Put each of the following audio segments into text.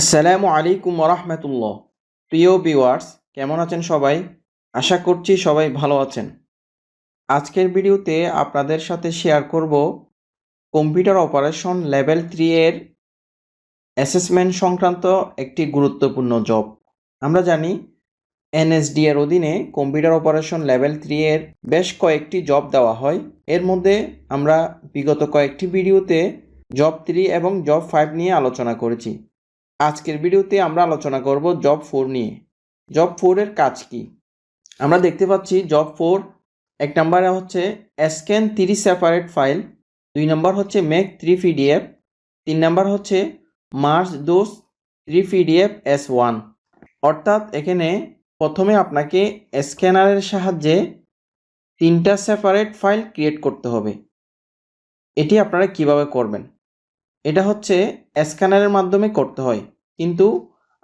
আসসালামু আলাইকুম ওরহমতুল্লাহ প্রিয় ভিউয়ার্স, কেমন আছেন সবাই? আশা করছি সবাই ভালো আছেন। আজকের ভিডিওতে আপনাদের সাথে শেয়ার করব কম্পিউটার অপারেশন লেভেল থ্রি এর অ্যাসেসমেন্ট সংক্রান্ত একটি গুরুত্বপূর্ণ জব। আমরা জানি, এনএসডি এর অধীনে কম্পিউটার অপারেশন লেভেল থ্রি এর বেশ কয়েকটি জব দেওয়া হয়। এর মধ্যে আমরা বিগত কয়েকটি ভিডিওতে জব থ্রি এবং জব ফাইভ নিয়ে আলোচনা করেছি। আজকের ভিডিওতে আমরা আলোচনা করব জব ফোর নিয়ে। জব ফোরের কাজ কি? আমরা দেখতে পাচ্ছি জব ফোর এক নম্বরে হচ্ছে স্ক্যান থ্রি সেপারেট ফাইল দুই নম্বর হচ্ছে মেক থ্রি পিডিএফ তিন নম্বর হচ্ছে merge those three PDF as one অর্থাৎ এখানে প্রথমে আপনাকে স্ক্যানারের সাহায্যে তিনটা সেপারেট ফাইল ক্রিয়েট করতে হবে। এটি আপনারা কীভাবে করবেন? এটা হচ্ছে স্ক্যানারের মাধ্যমে করতে হয়। কিন্তু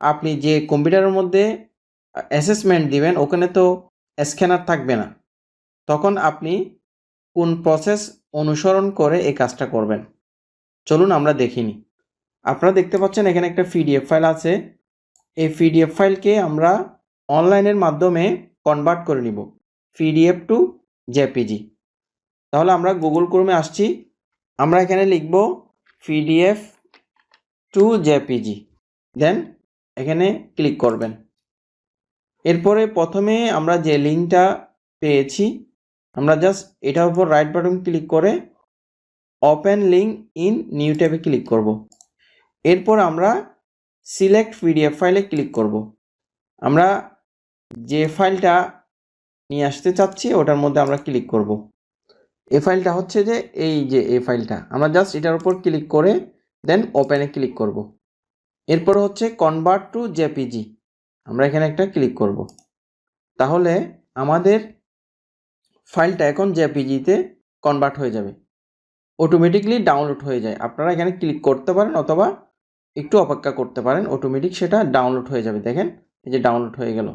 আপনি যে কম্পিউটারের মধ্যে অ্যাসেসমেন্ট দিবেন, ওখানে তো স্ক্যানার থাকবে না। তখন আপনি কোন প্রসেস অনুসরণ করে এই কাজটা করবেন। চলুন আমরা দেখিনি আপনারা দেখতে পাচ্ছেন এখানে একটা পিডিএফ ফাইল আছে। এই পিডিএফ ফাইলকে আমরা অনলাইনের মাধ্যমে কনভার্ট করে নিব। পিডিএফ টু জেপিজি তাহলে আমরা গুগল ক্রোমে আসছি। আমরা এখানে লিখব পিডিএফ টু জেপিজি দেন এখানে ক্লিক করবেন। এরপরে প্রথমে আমরা যে লিঙ্কটা পেয়েছি, আমরা জাস্ট এটার উপর রাইট বাটন ক্লিক করে ওপেন লিঙ্ক ইন নিউ ট্যাবে ক্লিক করব। এরপর আমরা সিলেক্ট পিডিএফ ফাইলে ক্লিক করব। আমরা যে ফাইলটা নিয়ে আসতে চাচ্ছি, ওটার মধ্যে আমরা ক্লিক করব। এই ফাইলটা হচ্ছে যে এই যে এই ফাইলটা আমরা জাস্ট এটার উপর ক্লিক করে দেন ওপেনে ক্লিক করব। এরপর হচ্ছে কনভার্ট টু জেপিজি আমরা এখানে একটা ক্লিক করব। তাহলে আমাদের ফাইলটা এখন জেপিজিতে কনভার্ট হয়ে যাবে। অটোমেটিকলি ডাউনলোড হয়ে যায়। আপনারা এখানে ক্লিক করতে পারেন অথবা একটু অপেক্ষা করতে পারেন অটোমেটিক সেটা ডাউনলোড হয়ে যাবে। দেখেন, এই যে ডাউনলোড হয়ে গেল।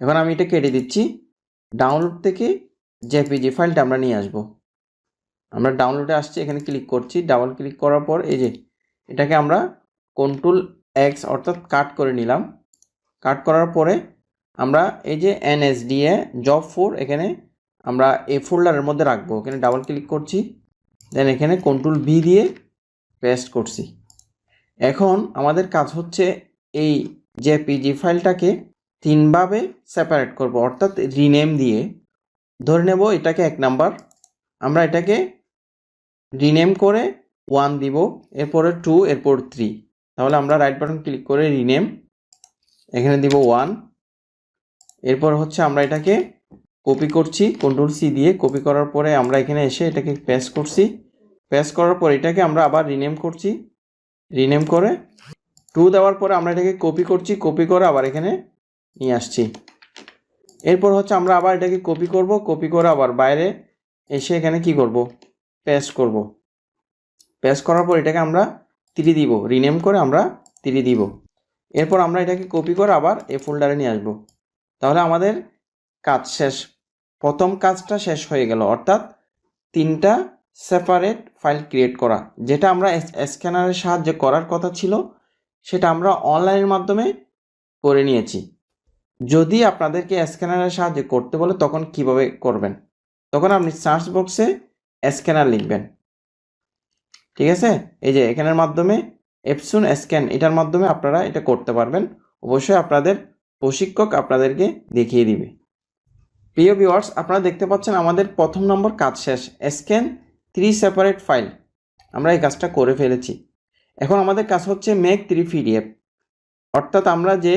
এখন আমি এটা কেটে দিচ্ছি। ডাউনলোড থেকে জেপিজি ফাইলটা আমরা নিয়ে আসব। আমরা ডাউনলোডে আসছি, এখানে ক্লিক করছি। ডাবল ক্লিক করার পর এই যে, এটাকে আমরা কন্ট্রোল এক্স অর্থাৎ কাট করে নিলাম। কাট করার পরে আমরা এই যে এনএসডিএ জব ফোর এখানে আমরা এই ফোল্ডারের মধ্যে রাখব। এখানে ডাবল ক্লিক করছি দেন এখানে কন্ট্রোল বি দিয়ে পেস্ট করছি। এখন আমাদের কাজ হচ্ছে এই যে পিজি ফাইলটাকে তিনভাবে সেপারেট করব, অর্থাৎ রিনেম দিয়ে। ধরে নেব এটাকে এক নাম্বার আমরা এটাকে রিনেম করে ওয়ান দিব, এরপরে টু এরপর থ্রি তাহলে আমরা রাইট বাটন ক্লিক করে রিনেম এখানে দিব ওয়ান এরপর হচ্ছে আমরা এটাকে কপি করছি কন্ট্রোল সি দিয়ে কপি করার পরে আমরা এখানে এসে এটাকে পেস্ট করছি প্যাস করার পর এটাকে আমরা আবার রিনেম করছি রিনেম করে টু দেওয়ার পরে আমরা এটাকে কপি করছি কপি করে আবার এখানে নিয়ে আসছি। এরপর হচ্ছে আমরা আবার এটাকে কপি করব কপি করে আবার বাইরে এসে এখানে কি করব? পেস্ট করব। পেস্ট করার পর এটাকে আমরা তিরি দিব রিনেম করে আমরা তিরি দিব। এরপর আমরা এটাকে কপি করে আবার এই ফোল্ডারে নিয়ে আসব। তাহলে আমাদের কাজ শেষ। প্রথম কাজটা শেষ হয়ে গেল, অর্থাৎ তিনটা সেপারেট ফাইল ক্রিয়েট করা, যেটা আমরা স্ক্যানারের সাহায্যে করার কথা ছিল, সেটা আমরা অনলাইনের মাধ্যমে করে নিয়েছি। যদি আপনাদেরকে স্ক্যানারের সাহায্যে করতে বলে, তখন কীভাবে করবেন? তখন আপনি সার্চ বক্সে স্ক্যানার লিখবেন। ঠিক আছে? এই যে এখানের মাধ্যমে এপসুন স্ক্যান এটার মাধ্যমে আপনারা এটা করতে পারবেন। অবশ্যই আপনাদের প্রশিক্ষক আপনাদেরকে দেখিয়ে দিবে। প্রিয় ভিউয়ার্স আপনারা দেখতে পাচ্ছেন আমাদের প্রথম নম্বর কাজ শেষ। স্ক্যান থ্রি সেপারেট ফাইল আমরা এই কাজটা করে ফেলেছি। এখন আমাদের কাজ হচ্ছে মেক থ্রি পিডিএফ অর্থাৎ আমরা যে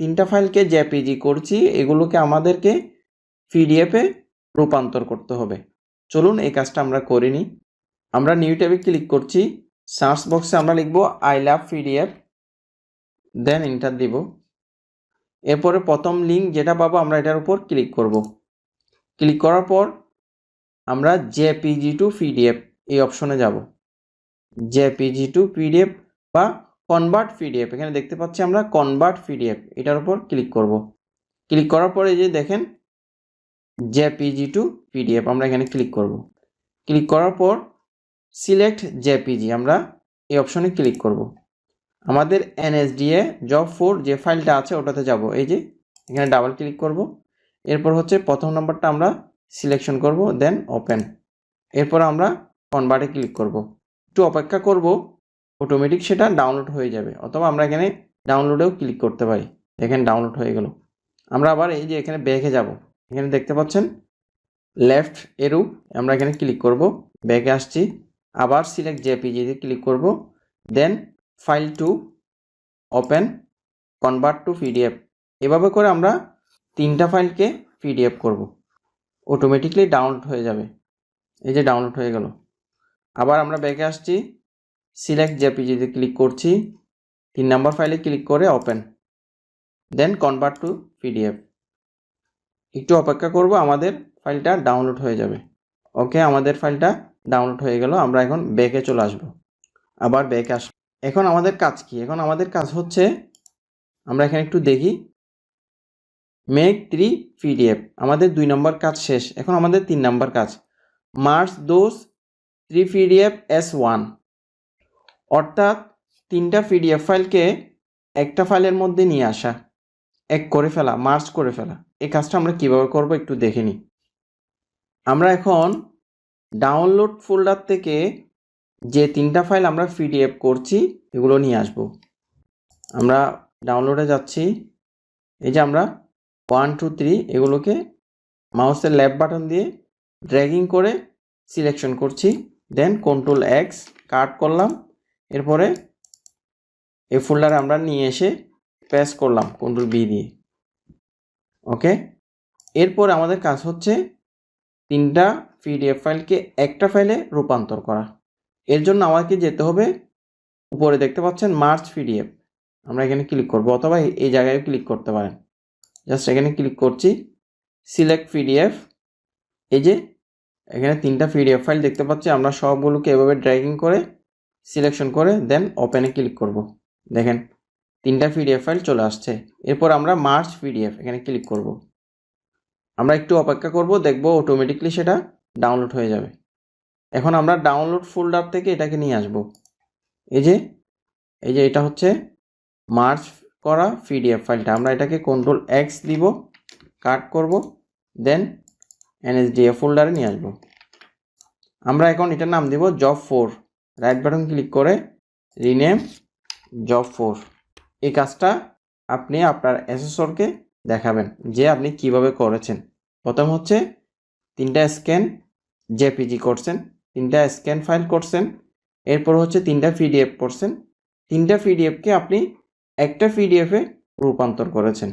তিনটা ফাইলকে জেপিজি করছি, এগুলোকে আমাদেরকে পিডিএফে রূপান্তর করতে হবে। চলুন এই কাজটা আমরা করে নিই। আমরা নিউ ট্যাবে ক্লিক করছি। সার্চ বক্সে আমরা লিখব I love PDF then enter দিব। এরপরে প্রথম লিঙ্ক যেটা পাবো আমরা এটার উপর ক্লিক করব। ক্লিক করার পর আমরা জেপিজি টু পিডিএফ এই অপশনে যাব। জেপিজি টু পিডিএফ বা কনভার্ট পিডিএফ এখানে দেখতে পাচ্ছি আমরা কনভার্ট পিডিএফ এটার উপর ক্লিক করব। ক্লিক করার পরে যে দেখেন জেপিজি টু পিডিএফ আমরা এখানে ক্লিক করব। ক্লিক করার পর সিলেক্ট জেপিজি আমরা এই অপশনে ক্লিক করব। আমাদের এনএসডিএ জব ফোর যে ফাইলটা আছে ওটাতে যাব। এই যে, এখানে ডাবল ক্লিক করব। এরপর হচ্ছে প্রথম নাম্বারটা আমরা সিলেকশন করব দেন ওপেন এরপর আমরা কনভার্টে ক্লিক করব। একটু অপেক্ষা করব অটোমেটিক সেটা ডাউনলোড হয়ে যাবে, অথবা আমরা এখানে ডাউনলোডেও ক্লিক করতে পারি। এখানে ডাউনলোড হয়ে গেল। আমরা আবার এই যে এখানে ব্যাকে যাব। এখানে দেখতে পাচ্ছেন লেফট এরু আমরা এখানে ক্লিক করব। ব্যাকে আসছি। আবার সিলেক্ট জেপিজিতে ক্লিক করব then file to open convert to PDF এভাবে করে আমরা তিনটা ফাইলকে পিডিএফ করব। অটোমেটিকলি ডাউনলোড হয়ে যাবে। এই যে ডাউনলোড হয়ে গেল। আবার আমরা ব্যাকে আসছি সিলেক্ট জেপিজিতে ক্লিক করছি, তিন নাম্বার ফাইলে ক্লিক করে open then convert to PDF একটু অপেক্ষা করব, আমাদের ফাইলটা ডাউনলোড হয়ে যাবে। ওকে আমাদের ফাইলটা ডাউনলোড হয়ে গেল, আমরা এখন ব্যাকে চলে আসব। আবার ব্যাকে আস এখন আমাদের কাজ কি? এখন আমাদের কাজ হচ্ছে, আমরা এখানে একটু দেখি। মেক থ্রি পিডিএফ আমাদের দুই নম্বর কাজ শেষ। এখন আমাদের তিন নম্বর কাজ। Merge those three PDF as one অর্থাৎ তিনটা পিডিএফ ফাইলকে একটা ফাইলের মধ্যে নিয়ে আসা। এক করে ফেলা মার্চ করে ফেলা। এই কাজটা আমরা কীভাবে করব একটু দেখে নিই আমরা এখন ডাউনলোড ফোল্ডার থেকে যে তিনটা ফাইল আমরা পিডিএফ করছি, এগুলো নিয়ে আসব। আমরা ডাউনলোডে যাচ্ছি। এই যে আমরা ওয়ান টু থ্রি এগুলোকে মাউসের ল্যাব বাটন দিয়ে ড্র্যাগিং করে সিলেকশন করছি। দেন কন্ট্রোল এক্স কাট করলাম। এরপরে এই ফোল্ডারে আমরা নিয়ে এসে প্রেস করলাম কন্ট্রোল বি দিয়ে। ওকে এরপর আমাদের কাজ হচ্ছে তিনটা পিডিএফ ফাইলকে একটা ফাইলে রূপান্তর করা। এর জন্য আমাকে যেতে হবে উপরে দেখতে পাচ্ছেন মার্চ পিডিএফ আমরা এখানে ক্লিক করব অথবা এই- জায়গায় ক্লিক করতে পারেন। জাস্ট এখানে ক্লিক করছি সিলেক্ট পিডিএফ এই যে, এখানে তিনটা পিডিএফ ফাইল দেখতে পাচ্ছি, আমরা সবগুলোকে এভাবে ড্র্যাগিং করে সিলেকশন করে দেন ওপেনে ক্লিক করব। দেখেন, তিনটা পিডিএফ ফাইল চলে আসছে। এরপর আমরা মার্চ পিডিএফ এখানে ক্লিক করব। আমরা একটু অপেক্ষা করব, দেখব অটোমেটিকলি সেটা ডাউনলোড হয়ে যাবে। এখন আমরা ডাউনলোড ফোল্ডার থেকে এটাকে নিয়ে আসব। এই যে এই যে এটা হচ্ছে মার্চ করা পিডিএফ ফাইলটা। আমরা এটাকে কন্ট্রোল এক্স দিব কাট করব দেন এনএসডিএফ ফোল্ডারে নিয়ে আসব। আমরা এখন এটার নাম দিব job four right button click করে রিনেম জব ফোর এই কাজটা আপনি আপনার অ্যাসেসরকে দেখাবেন যে আপনি কীভাবে করেছেন। প্রথম হচ্ছে তিনটা স্ক্যান জেপিজি করছেন, তিনটা স্ক্যান ফাইল করছেন, এরপর হচ্ছে তিনটা পিডিএফ করছেন। তিনটা পিডিএফকে আপনি একটা পিডিএফে রূপান্তর করেছেন।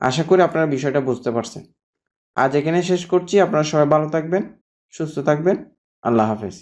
আশা করি আপনারা বিষয়টা বুঝতে পারছেন। আজ এখানে শেষ করছি। আপনারা সবাই ভালো থাকবেন, সুস্থ থাকবেন। আল্লাহ হাফেজ।